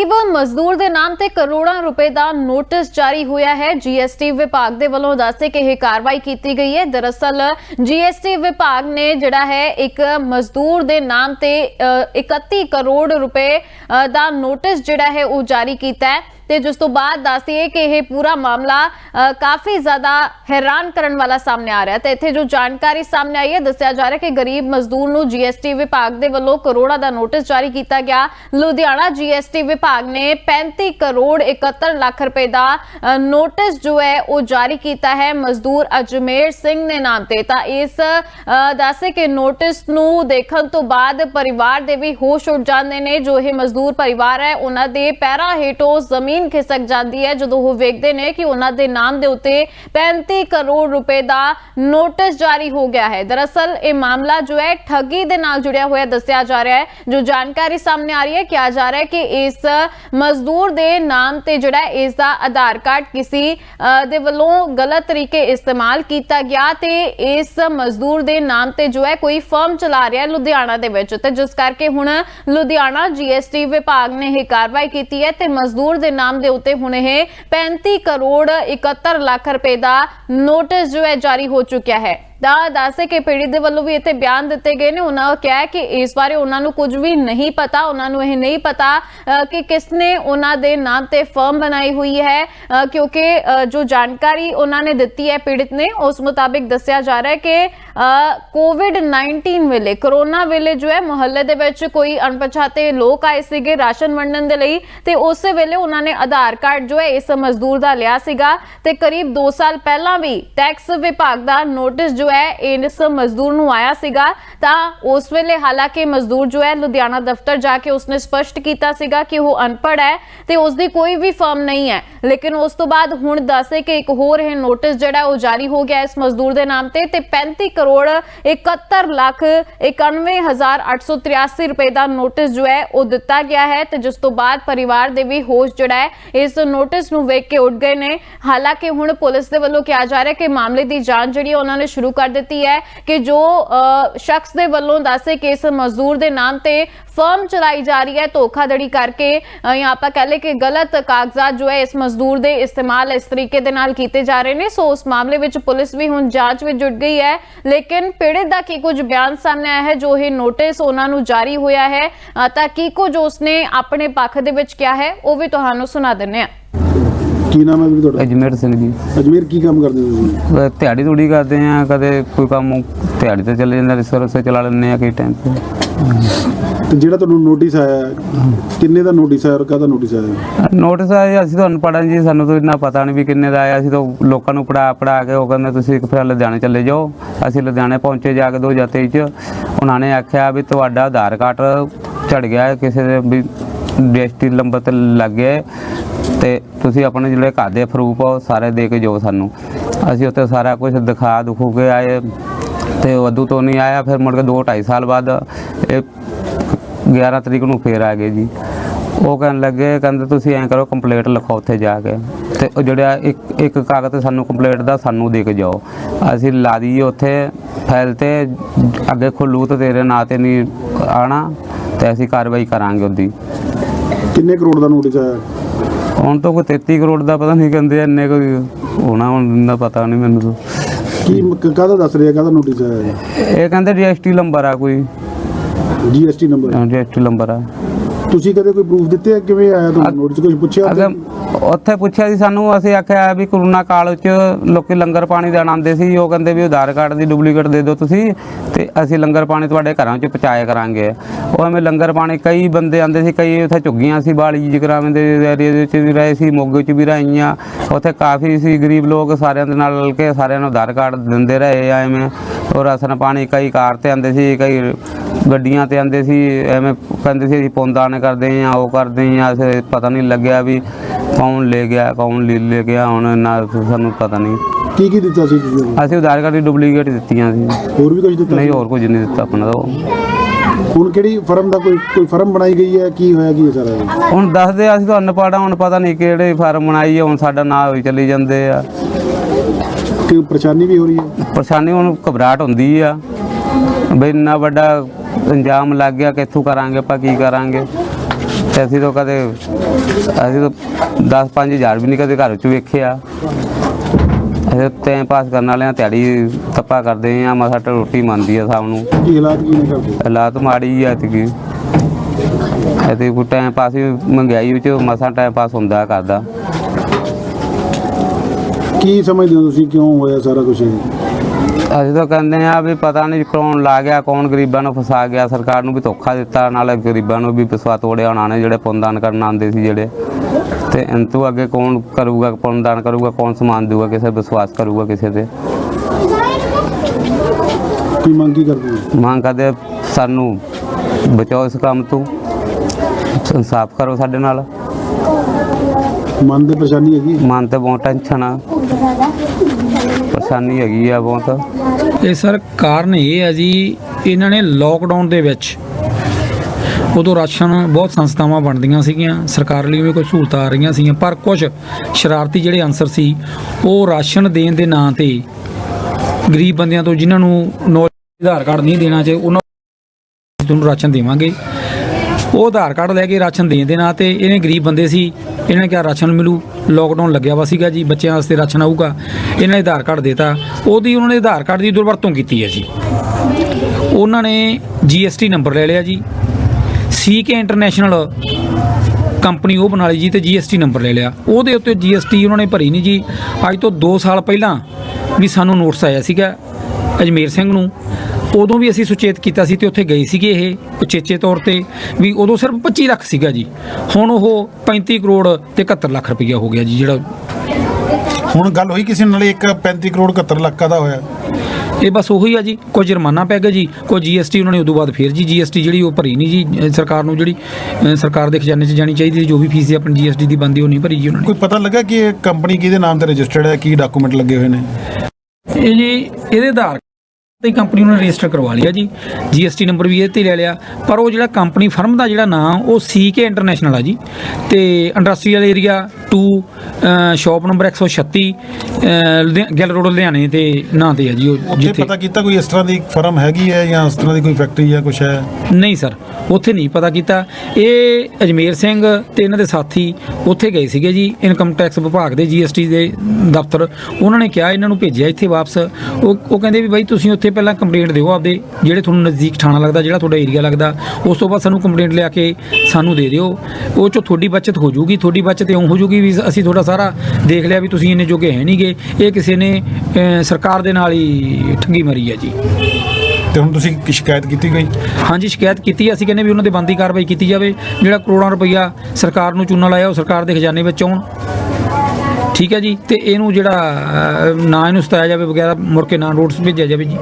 ਗਰੀਬ ਮਜ਼ਦੂਰ ਦੇ ਨਾਮ ਤੇ ਕਰੋੜਾਂ ਰੁਪਏ ਦਾ ਨੋਟਿਸ ਜਾਰੀ ਹੋਇਆ ਹੈ। ਜੀਐਸਟੀ ਵਿਭਾਗ ਦੇ ਵੱਲੋਂ ਦੱਸਦੇ ਕਿ ਇਹ ਕਾਰਵਾਈ ਕੀਤੀ ਗਈ ਹੈ। ਦਰਅਸਲ ਜੀਐਸਟੀ ਵਿਭਾਗ ਨੇ ਜਿਹੜਾ ਹੈ ਇੱਕ ਮਜ਼ਦੂਰ ਦੇ ਨਾਮ ਤੇ ਅ, 31 ਕਰੋੜ ਰੁਪਏ ਦਾ ਨੋਟਿਸ ਜਿਹੜਾ ਹੈ ਉਹ ਜਾਰੀ ਕੀਤਾ ਹੈ। ਤੇ ਜਿਸ ਤੋਂ ਬਾਅਦ ਦੱਸਦੀਏ ਕਿ ਇਹ ਪੂਰਾ ਮਾਮਲਾ ਕਾਫੀ ਜ਼ਿਆਦਾ ਹੈਰਾਨ ਕਰਨ ਵਾਲਾ ਸਾਹਮਣੇ ਆ ਰਿਹਾ ਤੇ ਇੱਥੇ ਜੋ ਜਾਣਕਾਰੀ ਸਾਹਮਣੇ ਆਈ ਹੈ ਦੱਸਿਆ ਜਾ ਰਿਹਾ ਕਿ ਗਰੀਬ ਮਜ਼ਦੂਰ ਨੂੰ ਜੀਐਸਟੀ ਵਿਭਾਗ ਦੇ ਵੱਲੋਂ ਕਰੋੜਾਂ ਦਾ ਨੋਟਿਸ ਜਾਰੀ ਕੀਤਾ ਗਿਆ। ਲੁਧਿਆਣਾ ਜੀਐਸਟੀ ਵਿਭਾਗ ਨੇ 35 ਕਰੋੜ 71 ਲੱਖ ਰੁਪਏ ਦਾ ਨੋਟਿਸ ਜੋ ਹੈ ਉਹ ਜਾਰੀ ਕੀਤਾ ਹੈ ਮਜ਼ਦੂਰ ਅਜਮੇਰ ਸਿੰਘ ਦੇ ਨਾਮ ਤੇ। ਤਾਂ ਇਸ ਅ, ਦੱਸੇ ਕਿ ਨੋਟਿਸ ਨੂੰ ਦੇਖਣ ਤੋਂ ਬਾਅਦ ਪਰਿਵਾਰ ਦੇ ਵੀ ਹੋਸ਼ ਉੱਡ ਜਾਂਦੇ ਨੇ। ਜੋ ਇਹ ਮਜ਼ਦੂਰ ਪਰਿਵਾਰ ਹੈ ਉਹਨਾਂ ਦੇ ਪੈਰਾਂ ਹੇਠੋਂ ਜ਼ਮੀਨ ਖਿਸਕ ਜਾਂਦੀ ਹੈ, ਜਦੋਂ ਉਹ ਵੇਖਦੇ ਨੇ ਕਿ ਉਹਨਾਂ ਦੇ ਨਾਮ ਦੇ ਉੱਤੇ 35 ਕਰੋੜ ਰੁਪਏ ਦਾ ਨੋਟਿਸ ਜਾਰੀ ਹੋ ਗਿਆ ਹੈ। ਦਰਅਸਲ, ਇਹ ਮਾਮਲਾ ਜੋ ਹੈ, ਠੱਗੀ ਦੇ ਨਾਲ ਜੁੜਿਆ ਹੋਇਆ ਦੱਸਿਆ ਜਾ ਰਿਹਾ ਹੈ। ਜੋ ਜਾਣਕਾਰੀ ਸਾਹਮਣੇ ਆ ਰਹੀ ਹੈ, ਕਿਹਾ ਜਾ ਰਿਹਾ ਹੈ ਕਿ ਇਸ ਮਜ਼ਦੂਰ ਦੇ ਨਾਮ ਤੇ ਜਿਹੜਾ ਇਸ ਦਾ ਆਧਾਰ ਕਾਰਡ ਕਿਸੇ ਦੇ ਵੱਲੋਂ ਗਲਤ ਤਰੀਕੇ ਇਸਤੇਮਾਲ ਕੀਤਾ ਗਿਆ ਤੇ ਇਸ ਮਜ਼ਦੂਰ ਦੇ ਨਾਮ ਤੇ ਜੋ ਹੈ, ਕੋਈ ਫਰਮ ਚਲਾ ਰਿਹਾ ਹੈ ਲੁਧਿਆਣਾ ਦੇ ਵਿੱਚ। ਤੇ ਜਿਸ ਕਰਕੇ ਹੁਣ ਲੁਧਿਆਣਾ ਜੀਐਸਟੀ ਵਿਭਾਗ ਨੇ ਇਹ ਕਾਰਵਾਈ ਕੀਤੀ ਹੈ ਤੇ ਮਜ਼ਦੂਰ ਦੇ ਨਾਮ ਦੇ ਉੱਤੇ ਹੁਣ ਇਹ 35 ਕਰੋੜ 71 ਲੱਖ ਰੁਪਏ ਦਾ ਨੋਟਿਸ ਜੋ ਹੈ ਜਾਰੀ ਹੋ ਚੁੱਕਿਆ ਹੈ। ਤਾਂ ਦੱਸੇ ਕਿ ਪੀੜਿਤ ਦੇ ਵੱਲੋਂ ਵੀ ਇੱਥੇ ਬਿਆਨ ਦਿੱਤੇ ਗਏ ਨੇ। ਉਹਨਾਂ ਕਿਹਾ ਕਿ ਇਸ ਬਾਰੇ ਉਹਨਾਂ ਨੂੰ ਕੁਝ ਵੀ ਨਹੀਂ ਪਤਾ। ਉਹਨਾਂ ਨੂੰ ਇਹ ਨਹੀਂ ਪਤਾ ਕਿ ਕਿਸ ਨੇ ਉਹਨਾਂ ਦੇ ਨਾਮ ਤੇ ਫਰਮ ਬਣਾਈ ਹੋਈ ਹੈ ਕਿਉਂਕਿ ਜੋ ਜਾਣਕਾਰੀ ਉਹਨਾਂ ਨੇ ਦਿੱਤੀ ਹੈ ਪੀੜਤ ਨੇ, ਉਸ ਮੁਤਾਬਿਕ ਦੱਸਿਆ ਜਾ ਰਿਹਾ ਹੈ ਕਿ ਕੋਵਿਡ 19 ਵੇਲੇ ਕਰੋਨਾ ਵੇਲੇ ਜੋ ਹੈ, ਮੁਹੱਲੇ ਦੇ ਵਿੱਚ ਕੋਈ ਅਣਪਛਾਤੇ ਲੋਕ ਆਏ ਸੀਗੇ ਰਾਸ਼ਨ ਵੰਡਣ ਦੇ ਲਈ ਤੇ ਉਸੇ ਵੇਲੇ ਉਹਨਾਂ ਨੇ ਆਧਾਰ ਕਾਰਡ ਜੋ ਹੈ, ਇਸ ਮਜ਼ਦੂਰ ਦਾ ਲਿਆ ਸੀਗਾ ਤੇ ਕਰੀਬ 2 ਸਾਲ ਪਹਿਲਾਂ ਵੀ ਟੈਕਸ ਵਿਭਾਗ ਦਾ ਨੋਟਿਸ ਜੋ ਹੈ, ਇਸ ਮਜ਼ਦੂਰ ਨੂੰ ਆਇਆ ਸੀਗਾ। ਤਾਂ ਉਸ ਵੇਲੇ ਹਾਲਾਂਕਿ ਮਜ਼ਦੂਰ ਜੋ ਹੈ, ਲੁਧਿਆਣਾ ਦਫ਼ਤਰ ਜਾ ਕੇ ਉਸਨੇ ਸਪਸ਼ਟ ਕੀਤਾ ਸੀਗਾ ਕਿ ਉਹ ਅਨਪੜ੍ਹ ਹੈ ਤੇ ਉਸ ਦੀ ਕੋਈ ਵੀ ਫਰਮ ਨਹੀਂ ਹੈ। ਲੇਕਿਨ ਉਸ ਤੋਂ ਬਾਅਦ ਹੁਣ ਦੱਸੇ ਕਿ ਇੱਕ ਹੋਰ ਇਹ ਨੋਟਿਸ ਜਿਹੜਾ ਉਹ ਜਾਰੀ ਹੋ ਗਿਆ ਇਸ ਮਜ਼ਦੂਰ ਦੇ ਨਾਮ ਤੇ ਤੇ 35 ਕਰੋੜ 71 ਲੱਖ 91883 ਰੁਪਏ ਦਾ ਨੋਟਿਸ ਜੋ ਹੈ ਉਹ ਦਿੱਤਾ ਗਿਆ ਹੈ ਤੇ ਜਿਸ ਤੋਂ ਬਾਅਦ ਪਰਿਵਾਰ ਦੇ ਵੀ ਹੋਸ਼ ਜਿਹੜਾ ਹੈ ਇਸ ਨੋਟਿਸ ਨੂੰ ਵੇਖ ਕੇ ਉੱਡ ਗਏ ਨੇ। ਹਾਲਾਂਕਿ ਹੁਣ ਪੁਲਿਸ ਦੇ ਵੱਲੋਂ ਕਿਹਾ ਜਾ ਰਿਹਾ ਕਿ ਮਾਮਲੇ ਦੀ ਜਾਂਚ ਜਿਹੜੀ ਹੈ ਉਹਨਾਂ ਨੇ ਸ਼ੁਰੂ ਕਰ ਦਿੱਤੀ ਹੈ ਕਿ ਜੋ ਅ, ਸ਼ਖਸ ਦੇ ਵੱਲੋਂ ਦੱਸੇ ਕਿ ਇਸ ਮਜ਼ਦੂਰ ਦੇ ਨਾਮ ਤੇ ਫਰਮ ਚਲਾਈ ਜਾ ਰਹੀ ਹੈ ਧੋਖਾਧੜੀ ਕਰਕੇ। ਅ, ਜਾਂ ਆਪਾਂ ਕਹ ਲਏ ਕਿ ਗਲਤ ਕਾਗਜ਼ਾਤ ਜੋ ਹੈ ਇਸ ਮਜ਼ਦੂਰ ਦੇ ਇਸਤੇਮਾਲ ਇਸ ਤਰੀਕੇ ਦੇ ਨਾਲ ਕੀਤੇ ਜਾ ਰਹੇ ਨੇ। ਸੋ ਉਸ ਮਾਮਲੇ ਵਿੱਚ ਪੁਲਿਸ ਵੀ ਹੁਣ ਜਾਂਚ ਵਿੱਚ ਜੁਟ ਗਈ ਹੈ। ਲੇਕਿਨ ਪੀੜਿਤ ਦਾ ਕੀ ਕੁਝ ਬਿਆਨ ਸਾਹਮਣੇ ਆਇਆ ਹੈ ਜੋ ਇਹ ਨੋਟਿਸ ਉਹਨਾਂ ਨੂੰ ਜਾਰੀ ਹੋਇਆ ਹੈ ਤਾਂ ਕੀ ਕੁਝ ਉਸਨੇ ਆਪਣੇ ਪੱਖ ਦੇ ਵਿੱਚ ਕਿਹਾ ਹੈ ਉਹ ਵੀ ਤੁਹਾਨੂੰ ਸੁਣਾ ਦਿੰਨੇ ਆ ਕੀ ਨਾਮ ਹੈ ਤੁਹਾਡਾ? ਅਜਮੇਰ ਸਿੰਘ ਜੀ। ਅਜਮੇਰ ਕੀ ਕੰਮ ਕਰਦੇ ਹੋ ਤੁਸੀਂ? ਦਿਹਾੜੀ ਥੋੜੀ ਕਰਦੇ ਆ ਕਦੇ ਕੋਈ ਕੰਮ ਦਿਹਾੜੀ ਤੇ ਚੱਲੇ ਜਾਂਦਾ ਰਿਸਰ ਸੇ ਚਲਾ ਲੈਂਦੇ ਆ ਕਈ ਟਾਈਮ ਤੇ। ਤੇ ਜਿਹੜਾ ਤੁਹਾਨੂੰ ਨੋਟਿਸ ਆਇਆ ਹੈ, ਕਿੰਨੇ ਦਾ ਨੋਟਿਸ ਆਇਆ ਔਰ ਕਾਹਦਾ ਨੋਟਿਸ ਆਇਆ? ਹੈ? ਨੋਟਿਸ ਆਇਆ ਅਸੀਂ ਤੁਹਾਨੂੰ ਪੜਨ ਜੀ ਸਾਨੂੰ ਤਾਂ ਇੰਨਾ ਪਤਾ ਨਹੀਂ ਵੀ ਕਿੰਨੇ ਦਾ ਆਇਆ ਅਸੀਂ ਤਾਂ ਲੋਕਾਂ ਨੂੰ ਪੜਾ ਪੜਾ ਕੇ ਉਹ ਕਹਿੰਦੇ ਤੁਸੀਂ ਇੱਕ ਫਿਰ ਲੁਧਿਆਣੇ ਚੱਲੇ ਜਾਓ। ਅਸੀਂ ਲੁਧਿਆਣੇ ਪਹੁੰਚੇ ਜਾ ਕੇ 2023 ਚ। ਉਹਨਾਂ ਨੇ ਆਖਿਆ ਵੀ ਤੁਹਾਡਾ ਆਧਾਰ ਕਾਰਡ ਝੜ ਗਿਆ ਹੈ ਕਿਸੇ ਦੇ ਵੀ ਰਜਿਸਟਰੀ ਨੰਬਰ ਤੇ ਲੱਗ ਗਿਆ ਹੈ। ਤੇ ਤੁਸੀਂ ਆਪਣੇ ਜਿਹੜੇ ਘਰ ਦੇ ਪ੍ਰੂਫ ਆ ਉਹ ਸਾਰੇ ਦੇ ਕੇ ਜਾਓ ਸਾਨੂੰ। ਅਸੀਂ ਉੱਥੇ ਸਾਰਾ ਕੁਝ ਦਿਖਾ ਦੁਖੂ ਕੇ ਆਏ। ਤੇ ਉਦੋਂ ਤੋਂ ਨਹੀਂ ਆਇਆ ਫਿਰ ਮੁੜ ਕੇ 2 2.5 ਸਾਲ ਬਾਅਦ ਇਹ 11 ਤਰੀਕ ਨੂੰ ਫੇਰ ਆ ਗਏ ਜੀ। ਉਹ ਕਹਿਣ ਲੱਗੇ ਕਹਿੰਦੇ ਤੁਸੀਂ ਐਂ ਕਰੋ ਕੰਪਲੀਟ ਲਿਖੋ ਉੱਥੇ ਜਾ ਕੇ। ਤੇ ਉਹ ਜਿਹੜਾ ਇੱਕ ਇੱਕ ਕਾਗਜ਼ ਸਾਨੂੰ ਕੰਪਲੀਟ ਦਾ ਸਾਨੂੰ ਦੇ ਕੇ ਜਾਓ। ਅਸੀਂ ਲਾ ਦਈਏ ਉੱਥੇ ਫਾਈਲ ਤੇ ਅੱਗੇ ਖੁੱਲੂ ਤੇ ਤੇਰੇ ਨਾਂ ਤੇ ਨਹੀਂ ਆਣਾ ਤੇ ਅਸੀਂ ਕਾਰਵਾਈ ਕਰਾਂਗੇ ਉਹਦੀ। ਕਿੰਨੇ ਕਰੋੜ ਦਾ ਨੋਟਿਸ ਆਇਆ? ਹੁਣ ਤਾਂ ਕੋਈ 33 ਕਰੋੜ ਦਾ ਪਤਾ ਨਹੀਂ ਕਹਿੰਦੇ ਇੰਨੇ ਕੋਈ ਹੋਣਾ ਹੁਣ ਦਾ ਪਤਾ ਨਹੀਂ ਮੈਨੂੰ ਕੀ ਕਾਹਦਾ ਦੱਸ ਰਿਹਾ ਕਾਹਦਾ ਨੋਟਿਸ ਆਇਆ? ਇਹ ਕਹਿੰਦੇ ਜੀਐਸਟੀ ਨੰਬਰ ਆ ਕੋਈ। ਜੀਐਸਟੀ ਨੰਬਰ ਜੀਐਸਟੀ ਨੰਬਰ ਆ। ਤੁਸੀਂ ਕਦੇ ਕੋਈ ਪ੍ਰੂਫ ਦਿੱਤੇ ਆ? ਕਿਵੇਂ ਆਇਆ ਤੁਹਾਨੂੰ? ਨੋਟਿਸ ਕੁਝ ਪੁੱਛਿਆ ਅਗਰ ਉੱਥੇ ਪੁੱਛਿਆ ਸੀ ਸਾਨੂੰ ਅਸੀਂ ਆਖਿਆ ਵੀ ਕਰੋਨਾ ਕਾਲ ਵਿੱਚ ਲੋਕੀ ਲੰਗਰ ਪਾਣੀ ਦੇਣ ਆਉਂਦੇ ਸੀ। ਉਹ ਕਹਿੰਦੇ ਵੀ ਆਧਾਰ ਕਾਰਡ ਦੀ ਡੁਪਲੀਕੇਟ ਦੇ ਦਿਓ ਤੁਸੀਂ ਤੇ ਅਸੀਂ ਲੰਗਰ ਪਾਣੀ ਤੁਹਾਡੇ ਘਰਾਂ 'ਚ ਪਹੁੰਚਾਇਆ ਕਰਾਂਗੇ। ਉਹ ਐਵੇਂ ਲੰਗਰ ਪਾਣੀ ਕਈ ਬੰਦੇ ਆਉਂਦੇ ਸੀ ਕਈ ਉੱਥੇ ਝੁੱਗੀਆਂ ਸੀ ਬਾਲੀ ਜਗਰਾਵੇਂ ਦੇ ਏਰੀਆ ਦੇ ਵਿੱਚ ਵੀ ਰਹੇ ਸੀ ਮੋਗੇ 'ਚ ਵੀ ਰਹੀਆਂ। ਉੱਥੇ ਕਾਫੀ ਸੀ ਗਰੀਬ ਲੋਕ ਸਾਰਿਆਂ ਦੇ ਨਾਲ ਰਲ ਕੇ ਸਾਰਿਆਂ ਨੂੰ ਆਧਾਰ ਕਾਰਡ ਦਿੰਦੇ ਰਹੇ ਐਵੇਂ। ਉਹ ਰਾਸ਼ਨ ਪਾਣੀ ਕਈ ਕਾਰ ਤੇ ਆਉਂਦੇ ਸੀ ਕਈ ਗੱਡੀਆਂ ਤੇ ਆਉਂਦੇ ਸੀ ਐਵੇਂ ਕਹਿੰਦੇ ਸੀ ਅਸੀਂ ਪੌਂਦਾਨ ਕਰਦੇ ਆ ਉਹ ਕਰਦੇ ਆ ਪਤਾ ਨਹੀਂ ਲੱਗਿਆ ਵੀ ਕੌਣ ਲੈ ਗਿਆ ਕੌਣ ਲੈ ਲੈ ਗਿਆ ਹੁਣ ਨਾ ਸਾਨੂੰ ਪਤਾ ਨਹੀਂ ਕੀ ਕੀ ਦਿੱਤਾ ਸੀ ਤੁਸੀਂ ਉਹਨੂੰ? ਅਸੀਂ ਆਧਾਰ ਕਾਰਡ ਦੀ ਡੁਪਲੀਕੇਟ ਦਿੱਤੀਆਂ ਸੀ ਹੋਰ ਵੀ ਕੁਝ ਦਿੱਤਾ ਨਹੀਂ? ਹੋਰ ਕੁਝ ਨਹੀਂ ਦਿੱਤਾ ਆਪਣਾ ਤਾਂ ਹੁਣ ਕਿਹੜੀ ਫਰਮ ਦਾ ਕੋਈ ਕੋਈ ਫਰਮ ਬਣਾਈ ਗਈ ਹੈ ਕੀ ਹੋਇਆ ਕੀ ਹੈ ਸਾਰਾ ਇਹ? ਹੁਣ ਦੱਸਦੇ ਅਸੀਂ ਤਾਂ ਅਨਪੜ੍ਹ ਹਾਂ ਹੁਣ ਪਤਾ ਨਹੀਂ ਕਿਹੜੇ ਫਾਰਮ ਬਣਾਈ ਹੈ ਹੁਣ ਸਾਡਾ ਨਾਂ ਹੋਈ ਚੱਲੀ ਜਾਂਦੇ ਆ ਕੋਈ ਪਰੇਸ਼ਾਨੀ ਵੀ ਹੋ ਰਹੀ ਹੈ ਪਰੇਸ਼ਾਨੀ ਹੁਣ ਘਬਰਾਹਟ ਹੁੰਦੀ ਆ ਵੀ ਇੰਨਾ ਵੱਡਾ ਇੰਜਾਮ ਲੱਗ ਗਿਆ ਕਿੱਥੋਂ ਕਰਾਂਗੇ ਆਪਾਂ ਕੀ ਕਰਾਂਗੇ? ਤੇ ਅਸੀਂ ਤਾਂ ਕਦੇ ਅਸੀਂ ਤਾਂ 10 5000 ਵੀ ਨਹੀਂ ਕਦੇ ਘਰ ਚ ਵੇਖਿਆ। ਅਸੀਂ ਟਾਈਮ ਪਾਸ ਕਰਨ ਵਾਲੇ ਆ ਦਿਹਾੜੀ ਤੱਪਾ ਕਰਦੇ ਆ ਮਸਾ ਰੋਟੀ ਮੰਨਦੀ ਆ ਸਭ ਨੂੰ। ਕੀ ਹਾਲਾਤ ਕੀ ਨੇ ਕਰਦੇ ਹਾਲਾਤ ਮਾੜੀ ਆ ਤੇ ਅਤੇ ਕੋਈ ਟਾਈਮ ਪਾਸ ਵੀ ਮੰਗਾਈ ਵਿੱਚ ਮਸਾ ਟਾਈਮ ਪਾਸ ਹੁੰਦਾ ਕਰਦਾ ਕੀ ਸਮਝਦੇ ਹੋ ਤੁਸੀਂ? ਕਿਉਂ ਹੋਇਆ ਸਾਰਾ ਕੁਝ ਇਹ? ਅਸੀਂ ਤਾਂ ਕਹਿੰਦੇ ਆ ਵੀ ਪਤਾ ਨਹੀਂ ਕੌਣ ਲਾ ਗਿਆ ਕੌਣ ਗਰੀਬਾਂ ਨੂੰ ਫਸਾ ਗਿਆ ਸਰਕਾਰ ਨੂੰ ਵੀ ਧੋਖਾ ਦਿੱਤਾ ਨਾਲ ਗਰੀਬਾਂ ਨੂੰ ਵੀ ਵਿਸ਼ਵਾ ਤੋੜਿਆ ਉਹਨਾਂ ਨੇ ਜਿਹੜੇ ਪੁੰਨਦਾਨ ਕਰਨ ਆਉਂਦੇ ਸੀ ਜਿਹੜੇ। ਤੇ ਇੰਤੂ ਅੱਗੇ ਕੌਣ ਕਰੂਗਾ ਪੁੰਨਦਾਨ ਕਰੂਗਾ ਕੌਣ ਸਮਾਨ ਦੇਊਗਾ ਕਿਸੇ ਵਿਸ਼ਵਾਸ ਕਰੂਗਾ ਕਿਸੇ ਤੇ। ਕੀ ਮੰਗ ਕੀ ਕਰਦੇ ਹੋ? ਮੰਗ ਕਰਦੇ ਸਾਨੂੰ ਬਚਾਓ ਇਸ ਕੰਮ ਤੋਂ ਇਨਸਾਫ ਕਰੋ ਸਾਡੇ ਨਾਲ। ਮਨ ਦੇ ਪਰੇਸ਼ਾਨੀ ਹੈਗੀ। ਮਨ ਤੇ ਬਹੁਤ ਟੈਨਸ਼ਨ ਆ। ਪਰੇਸ਼ਾਨੀ ਹੈਗੀ ਆ ਬਹੁਤ। ਇਹ ਸਰ ਕਾਰਨ ਇਹ ਹੈ ਜੀ, ਇਹਨਾਂ ਨੇ ਲੋਕਡਾਊਨ ਦੇ ਵਿੱਚ ਉਦੋਂ ਰਾਸ਼ਨ ਬਹੁਤ ਸੰਸਥਾਵਾਂ ਬਣਦੀਆਂ ਸੀਗੀਆਂ, ਸਰਕਾਰ ਲਈ ਵੀ ਕੋਈ ਸਹੂਲਤਾਂ ਆ ਰਹੀਆਂ ਸੀਗੀਆਂ, ਪਰ ਕੁਝ ਸ਼ਰਾਰਤੀ ਜਿਹੜੇ ਅਨਸਰ ਸੀ, ਉਹ ਰਾਸ਼ਨ ਦੇਣ ਦੇ ਨਾਂ ਤੇ ਗਰੀਬ ਬੰਦਿਆਂ ਤੋਂ ਜਿਨ੍ਹਾਂ ਨੂੰ ਨੌ ਆਧਾਰ ਕਾਰਡ ਨਹੀਂ ਦੇਣਾ ਚਾਹੀਦਾ ਉਹਨਾਂ ਨੂੰ ਤੁਹਾਨੂੰ ਰਾਸ਼ਨ ਦੇਵਾਂਗੇ। ਉਹ ਆਧਾਰ ਕਾਰਡ ਲੈ ਕੇ ਰਾਸ਼ਨ ਦੇਣ ਦੇ ਨਾਂ ਤੇ ਇਹਨੇ ਗਰੀਬ ਬੰਦੇ ਸੀ। ਇਹਨਾਂ ਨੇ ਕਿਹਾ ਰਾਸ਼ਨ ਮਿਲੂ। ਲੋਕਡਾਊਨ ਲੱਗਿਆ ਵਾ ਸੀਗਾ ਜੀ, ਬੱਚਿਆਂ ਵਾਸਤੇ ਰਾਸ਼ਨ ਆਊਗਾ। ਇਹਨਾਂ ਨੇ ਆਧਾਰ ਕਾਰਡ ਦਿੱਤਾ। ਉਹਦੀ ਉਹਨਾਂ ਨੇ ਆਧਾਰ ਕਾਰਡ ਦੀ ਦੁਰਵਰਤੋਂ ਕੀਤੀ ਹੈ ਜੀ। ਉਹਨਾਂ ਨੇ ਜੀਐਸਟੀ ਨੰਬਰ ਲੈ ਲਿਆ ਜੀ। ਸੀਕੇ ਇੰਟਰਨੈਸ਼ਨਲ ਕੰਪਨੀ ਉਹ ਬਣਾ ਲਈ ਜੀ ਤੇ ਜੀਐਸਟੀ ਨੰਬਰ ਲੈ ਲਿਆ। ਉਹਦੇ ਉੱਤੇ ਜੀਐਸਟੀ ਉਹਨਾਂ ਨੇ ਭਰੀ ਨਹੀਂ ਜੀ। ਅੱਜ ਤੋਂ 2 ਸਾਲ ਪਹਿਲਾਂ ਵੀ ਸਾਨੂੰ ਨੋਟਿਸ ਆਇਆ ਸੀਗਾ ਅਜਮੇਰ ਸਿੰਘ ਨੂੰ। ਉਦੋਂ ਵੀ ਅਸੀਂ ਸੁਚੇਤ ਕੀਤਾ ਸੀ ਤੇ ਉੱਥੇ ਗਏ ਸੀਗੇ ਇਹ ਉਚੇਚੇ ਤੌਰ ਤੇ ਵੀ ਉਦੋਂ ਸਿਰਫ 25 ਲੱਖ ਸੀਗਾ ਜੀ। ਹੁਣ ਉਹ 35 ਕਰੋੜ ਤੇ 71 ਲੱਖ ਰੁਪਈਆ ਹੋ ਗਿਆ ਜੀ ਜਿਹੜਾ ਹੁਣ ਗੱਲ ਹੋਈ ਕਿਸੇ ਨਾਲ ਇੱਕ 35 ਕਰੋੜ 71 ਲੱਖ ਦਾ ਹੋਇਆ? ਇਹ ਬਸ ਉਹੀ ਆ ਜੀ ਕੋਈ ਜੁਰਮਾਨਾ ਪੈ ਗਿਆ ਜੀ ਕੋਈ ਜੀਐਸਟੀ ਉਹਨਾਂ ਨੇ ਉਦੋਂ ਬਾਅਦ ਫੇਰ ਜੀ ਜੀਐਸਟੀ ਜਿਹੜੀ ਉਹ ਭਰੀ ਨਹੀਂ ਜੀ ਸਰਕਾਰ ਨੂੰ ਜਿਹੜੀ ਸਰਕਾਰ ਦੇ ਖਜ਼ਾਨੇ 'ਚ ਜਾਣੀ ਚਾਹੀਦੀ ਜੋ ਵੀ ਫੀਸ ਸੀ ਆਪਣੀ ਜੀਐਸਟੀ ਦੀ ਬੰਦੀ ਉਹ ਨਹੀਂ ਭਰੀ ਜੀ ਉਹਨਾਂ ਕੋਈ ਪਤਾ ਲੱਗਾ ਕਿ ਇਹ ਕੰਪਨੀ ਕਿਹਦੇ ਨਾਮ ਤੇ ਰਜਿਸਟਰਡ ਹੈ ਕੀ ਡਾਕੂਮੈਂਟ ਲੱਗੇ ਹੋਏ ਨੇ ਨੇ? ਇਹ ਜੀ ਇਹਦੇ ਆਧਾਰ ਤੇ ਕੰਪਨੀ ਨੂੰ ਰਜਿਸਟਰ ਕਰਵਾ ਲਿਆ ਜੀ। ਜੀਐਸਟੀ ਨੰਬਰ ਵੀ ਇਹ ਤੇ ਲੈ ਲਿਆ। ਪਰ ਉਹ ਜਿਹੜਾ ਕੰਪਨੀ ਫਰਮ ਦਾ ਜਿਹੜਾ ਨਾਮ ਉਹ ਸੀਕੇ ਇੰਟਰਨੈਸ਼ਨਲ ਆ ਜੀ। ਤੇ industrial area 2 shop number 136 uh, ਲੁਧਿਆ- ਗਿੱਲ ਰੋਡ ਲੁਧਿਆਣੇ ਤੇ ਨਾਂ ਤੇ ਆ ਜੀ ਉਹ ਜਿੱਥੇ ਪਤਾ ਕੀਤਾ ਕੋਈ ਇਸ ਤਰ੍ਹਾਂ ਦੀ ਫਰਮ ਹੈਗੀ ਹੈ ਜਾਂ ਇਸ ਤਰ੍ਹਾਂ ਦੀ ਕੋਈ ਫੈਕਟਰੀ ਜਾਂ ਕੁਝ ਹੈ? ਨਹੀਂ ਸਰ ਉੱਥੇ ਨਹੀਂ ਪਤਾ ਕੀਤਾ। ਇਹ ਅਜਮੇਰ ਸਿੰਘ ਤੇ ਇਹਨਾਂ ਦੇ ਸਾਥੀ ਉੱਥੇ ਗਏ ਸੀਗੇ ਜੀ ਇਨਕਮ ਟੈਕਸ ਵਿਭਾਗ ਦੇ ਜੀਐਸਟੀ ਦੇ ਦਫ਼ਤਰ। ਉਹਨਾਂ ਨੇ ਕਿਹਾ ਇਹਨਾਂ ਨੂੰ ਭੇਜਿਆ ਇੱਥੇ ਵਾਪਸ। ਉਹ ਉਹ ਕਹਿੰਦੇ ਵੀ ਬਾਈ ਤੁਸੀਂ ਉੱਥੇ ਪਹਿਲਾਂ ਕੰਪਲੇਂਟ ਦਿਓ ਆਪਦੇ ਜਿਹੜੇ ਤੁਹਾਨੂੰ ਨਜ਼ਦੀਕ ਥਾਣਾ ਲੱਗਦਾ ਜਿਹੜਾ ਤੁਹਾਡਾ ਏਰੀਆ ਲੱਗਦਾ ਉਸ ਤੋਂ ਬਾਅਦ ਸਾਨੂੰ ਕੰਪਲੇਂਟ ਲਿਆ ਕੇ ਸਾਨੂੰ ਦੇ ਦਿਓ। ਉਹ ਚੋਂ ਤੁਹਾਡੀ ਬਚਤ ਹੋ ਜੂਗੀ ਤੁਹਾਡੀ ਬਚਤ ਇਉਂ ਹੋ ਜੂਗੀ ਵੀ ਅਸੀਂ ਤੁਹਾਡਾ ਸਾਰਾ ਦੇਖ ਲਿਆ ਵੀ ਤੁਸੀਂ ਇੰਨੇ ਜੋਗੇ ਹੈ ਨਹੀਂਗੇ। ਇਹ ਕਿਸੇ ਨੇ ਸਰਕਾਰ ਦੇ ਨਾਲ ਹੀ ਠੱਗੀ ਮਾਰੀ ਹੈ ਜੀ। ਤੇ ਹੁਣ ਤੁਸੀਂ ਕੀ ਸ਼ਿਕਾਇਤ ਕੀਤੀ ਗਈ ਹਾਂਜੀ ਸ਼ਿਕਾਇਤ ਕੀਤੀ ਹੈ। ਅਸੀਂ ਕਹਿੰਦੇ ਵੀ ਉਹਨਾਂ ਤੇ ਬੰਦੀ ਕਾਰਵਾਈ ਕੀਤੀ ਜਾਵੇ। ਜਿਹੜਾ ਕਰੋੜਾਂ ਰੁਪਈਆ ਸਰਕਾਰ ਨੂੰ ਚੂਨਾ ਲਾਇਆ ਉਹ ਸਰਕਾਰ ਦੇ ਖਜ਼ਾਨੇ ਵਿੱਚ ਆਉਣ। ਠੀਕ ਹੈ ਜੀ? ਤੇ ਇਹਨੂੰ ਜਿਹੜਾ ਨਾ ਇਹਨੂੰ ਸਤਾਇਆ ਜਾਵੇ ਵਗੈਰਾ ਮੁੜ ਕੇ ਨਾ ਨੋਟਿਸ ਭੇਜਿਆ ਜਾਵੇ ਜੀ।